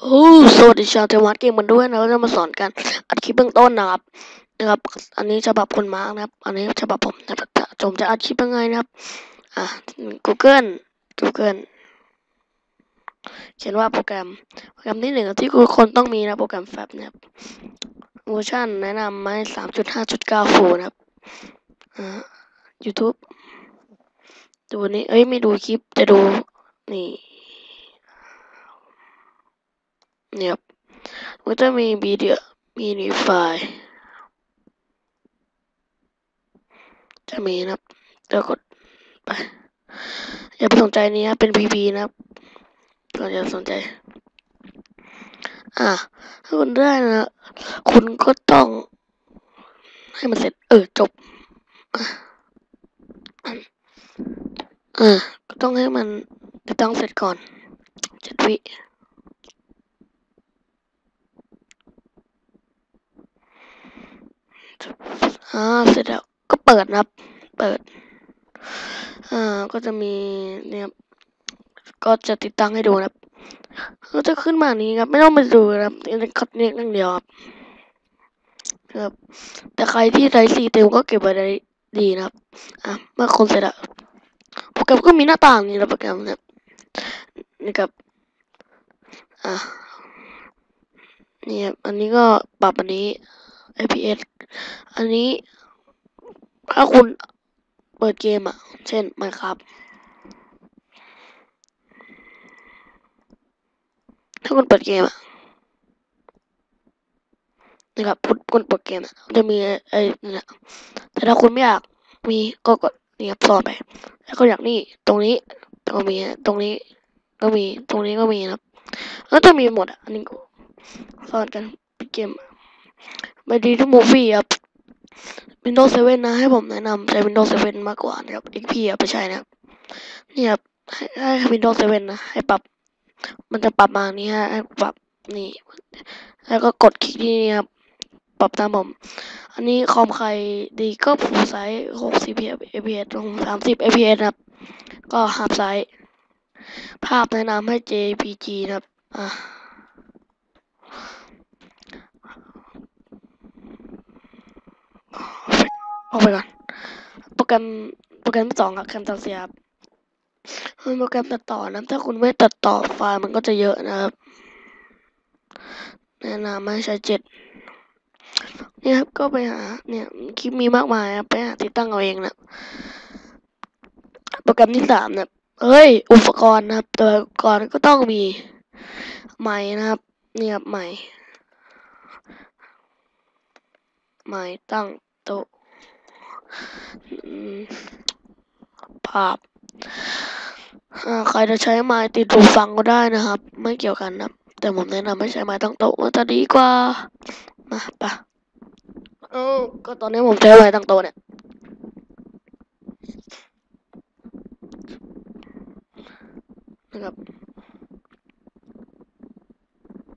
โอ้สวัสดีชาวเทวัตเกมกันด้วยนะเราจะมาสอนกันอัดคลิปเบื้องต้นนะครับนะครับ อันนี้ฉบับคุณมาร์กนะครับ อันนี้ฉบับผมนะครับผมจะอัดคลิปยังไงนะครับ อะ Google Google เขียนว่าโปรแกรมโปรแกรมที่หนึ่งที่ทุกคนต้องมีนะโปรแกรมแฟบนะครับเวอร์ชันแนะนำมาสามจุดห้าจุดเก้าฟูนะครับอ่า YouTube ดูนี้เอ้ยไม่ดูคลิปจะดูนี่ เนี่ยครับมันจะมีวิดีโอมีในไฟจะมีนะครับแล้วกดไปอย่าไปสนใจนี้นะเป็น PP นะครับเราจะสนใจ อ่าถ้าคุณได้นะคุณก็ต้อง ให้มันเสร็จ เออจบอะก็ต้องให้มันจะต้องเสร็จก่อนเจ็ดวิ อ่าเสร็จแล้วก็เปิดนะครับ เปิด อ่า ก็จะมีเนี่ย ก็จะติดตั้งให้ดูนะครับก็จะขึ้นมานี้ครับ ไม่ต้องไปดูนะครับนี่คัดเนียนั่งเดียวครับครับ แต่ใครที่ใช้สีเต็มก็เก็บไว้ได้ดีนะครับ อะ เมื่อคนเสร็จแล้วโปรแกรมก็มีหน้าต่างนี่นะโปรแกรมนะครับนี่ครับ อะนี่ครับอันนี้ก็ปรับอันนี้ IPS อันนี้ ถ้าคุณเปิดเกมอะเช่น Minecraft ถ้าคุณเปิดเกมอะนะครับพุดคุณเปิดเกมอะจะมีไอ้นี่แหละแต่ถ้าคุณไม่อยากมีก็กดนี่ครับสอนไป แล้วก็อยากนี่ตรงนี้ก็มีตรงนี้ก็มีตรงนี้ก็มีนะครับแล้วจะมีหมดอะอันนี้ก็สอนกันปิดเกม ม่ดีทุกมูฟี่ครับ Windows 7 นะ ให้ผมแนะนำใช้ Windows 7 มากกว่านะครับ XP อะไปใช้นะครับ นี่ครับให้ให้ Windows 7 นะ ให้ปรับ มันจะปรับมานี่ฮะให้ปรับนี่ แล้วก็กดคลิกที่นี่ครับ ปรับตามผม อันนี้คอมใครดีก็ฟูลไซส์60 fps ลง30 fps นะครับ ก็ฮับไซส์ภาพแนะนำให้ JPG นะครับ อะ ออกไปก่อน โปรแกรมโปรแกรมที่สองครับแคมตัสเซียครับโปรแกรมตัดต่อนะถ้าคุณไม่ตัดต่อไฟล์มันก็จะเยอะนะครับ แนะนำให้ใช้เจ็ดเนี่ยครับก็ไปหาเนี่ยคลิปมีมากมายครับไปหาติดตั้งเอาเองนะโปรแกรมที่สามนะเฮ้ย อุปกรณ์นะครับตัวอุปกรณ์ก็ต้องมีไม้นะครับเนี่ยครับไม้ไม้ตั้งโต๊ะ ภาพใครจะใช้ไม้ติดหูฟังก็ได้นะครับ ไม่เกี่ยวกันนะแต่ผมแนะนำให้ใช้ไม้ตั้งโต๊ะมันจะดีกว่า มาปะเออก็ตอนนี้ผมใช้ไม้ตั้งโต๊ะเนี่ยนะครับ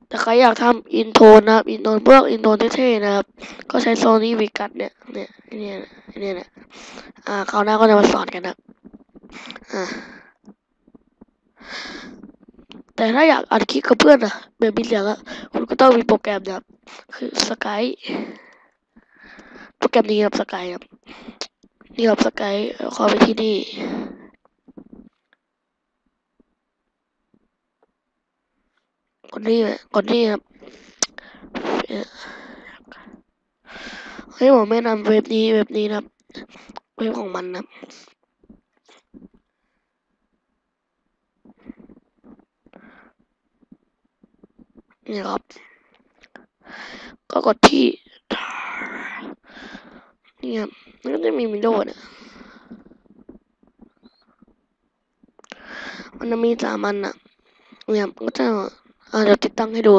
แต่ใครอยากทำอินโทรนะครับ อินโทรพวกอินโทรเท่ๆนะครับ ก็ใช้โซนี่วิกัสเนี่ย เนี่ยเนี่ย เนี่ยเนี่ยอ่าคราวหน้าก็จะมาสอนกันนะอ่าแต่ถ้าอยากอัดคลิปกับเพื่อนอะแบบมีเสียงอะคุณก็ต้องมีโปรแกรมนะครับ คือสกายโปรแกรมนี้ครับสกายครับนี่ครับสกายข้าไปที่นี่กดนี่กดนี่ครับ เฮ้ยผมไม่นำเว็บนี้เว็บนี้นะเว็บของมันนะนี่ครับ ก็กดที่นี่ครับมันก็จะมีวิโอเนี่ยมันจะมีสามันอะเนี่ยมันก็จะอาจจะติดตั้งให้ดู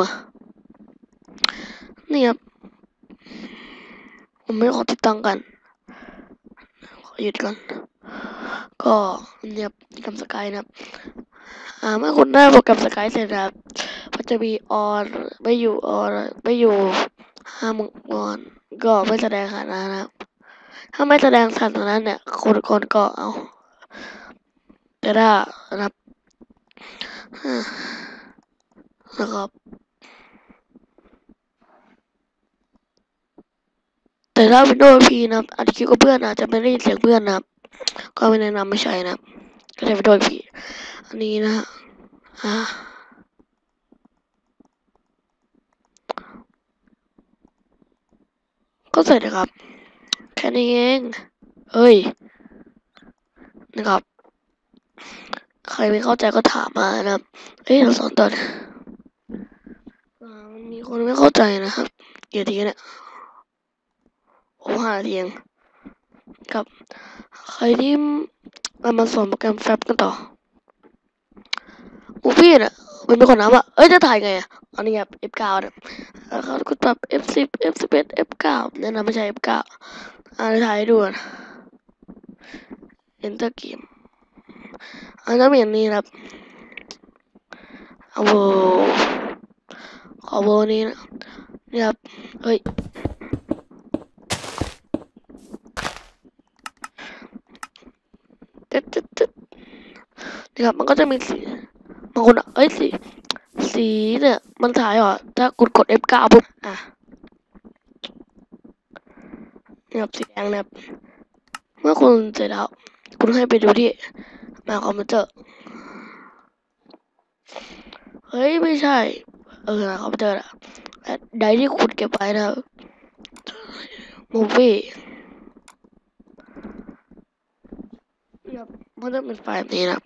นี่ครับ ไม่ขอติดตั้งกัน ขอหยุดก่อน ก็เนี่ยคำสกายนะครับ อ่าเมื่อคุณได้โปรแกรมสกายเสร็จครับมันจะมีออนไม่อยู่ออนไม่อยู่ห้าโมงออนก็ไม่แสดงขนาดนั้นนะครับ ถ้าไม่แสดงขนาดนั้นเนี่ยคนคนก็เอาแต่ถ้านะครับนะครับ แต่ถ้า Windows P นะครับอัดคลิปกับเพื่อนอาจจะไม่ได้ยินเสียงเพื่อนนะครับ ก็ไม่แนะนำไม่ใช่นะครับก็ใช้ Windows P อันนี้นะฮะอ่าก็เสร็จนะครับ แค่นี้เองเอ้ย นะครับ ใครไม่เข้าใจก็ถามมานะครับเอ้ยเราสอนตอนมีคนไม่เข้าใจนะครับกี่าทีเนี่ย โอ้ห้านาทีเองครับใครที่มามาสอนโปรแกรมแฟบกันต่ออูฟี่น่ะมันเป็นคนน้ำอะ เอ้ย จะถ่ายไงอะอันนี้ครับ F9 เนี่ยแล้วก็กดปรับ F10 F11 F9 แนะนำไม่ใช่ F9 อ่านถ่ายให้ดูนะ Enter game อันนั้นเป็นนี้นะครับเอาเวอร์ขอเวอร์นี้นะนี่ครับ เฮ้ย ตึ๊ดตึ๊ดตึ๊ด นี่ครับ มันก็จะมีสีบางคนอะเอ้ยสีสีเนี่ย มันถ่ายเหรอถ้ากดกด F9 ปุ๊บอะนี่ครับสีแดงนะครับเมื่อคุณเสร็จแล้ว คุณให้ไปดูที่มาคอมพิวเตอร์เฮ้ย ไม่ใช่ เออมาคอมพิวเตอร์อะไดที่คุณเก็บไว้นะมูฟี่มันจะเป็นไฟล์แบบนี้นะครับ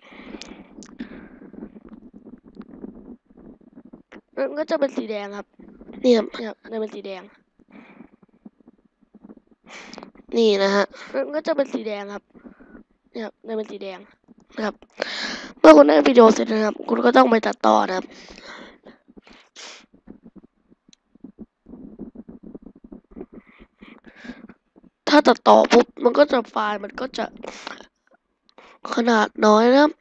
มันก็จะเป็นสีแดงครับ นี่ครับเนี่ยจะเป็นสีแดง นี่นะฮะมันก็จะเป็นสีแดงครับเนี่ยจะเป็นสีแดงนะครับ เมื่อคุณได้วิดีโอเสร็จนะครับ คุณก็ต้องไปตัดต่อนะครับถ้าตัดต่อปุ๊บมันก็จะไฟล์มันก็จะขนาดน้อยนะครับ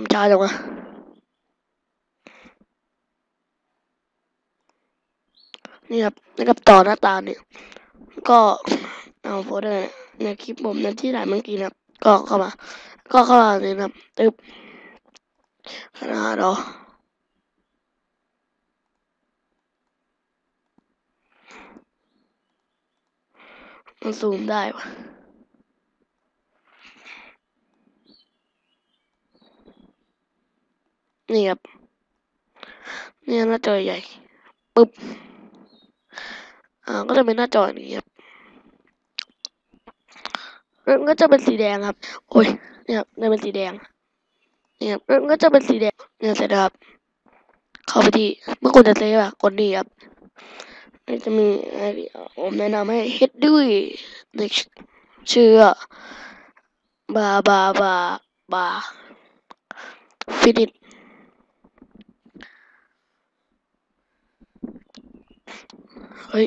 มทำไมมันช้าจังวะนี่ครับนะครับต่อหน้าตาเนี่ย ก็เอาโฟลเดอร์เนี่ยในคลิปผมนะที่ถ่ายเมื่อกี้นะครับ ก็เข้ามา ก็เข้ามาเลยนะครับตึ๊บขนาดรอมันซูมได้ปะ นี่ครับนี่หน้าจอใหญ่ปึ๊บอ่าก็จะเป็นหน้าจออย่างนี้ครับมันก็จะเป็นสีแดงครับ โอ้ยเนี่ยครับจะเป็นสีแดงเนี่ยมันก็จะเป็นสีแดงเนี่ยเสร็จครับ เข้าไปที่เมื่อคุณจะเซฟอะกดนี่ครับมันจะมีอะไรผมแนะนำให้เฮ็ดด้วยในชื่อบาบาบาบาฟินิช เฮ้ย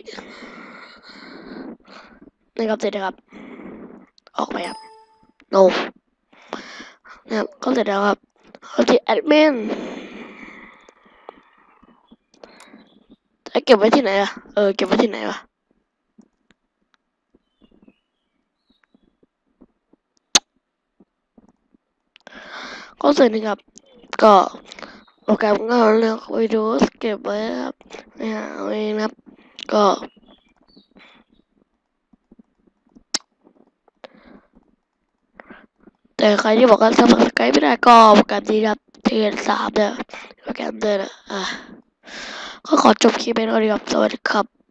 นะครับเสร็จแล้วครับ ออกไปครับ no นะครับก็เสร็จแล้วครับเข้าที่แอดมินจะเก็บไว้ที่ไหนอะเออ เก็บไว้ที่ไหนวะก็เสร็จนะครับ ก็โปรแกรมก็เลือกวิดีโอเก็บไว้ครับนะฮะเอาเองนะครับ ก็ แต่ใครที่บอกว่าสมัครสกายไม่ได้ก็โปรแกรมนี้ครับเทียนสามเนี่ยโปรแกรมเดินอะอะก็ขอจบคลิปไปแล้วดีครับสวัสดีครับ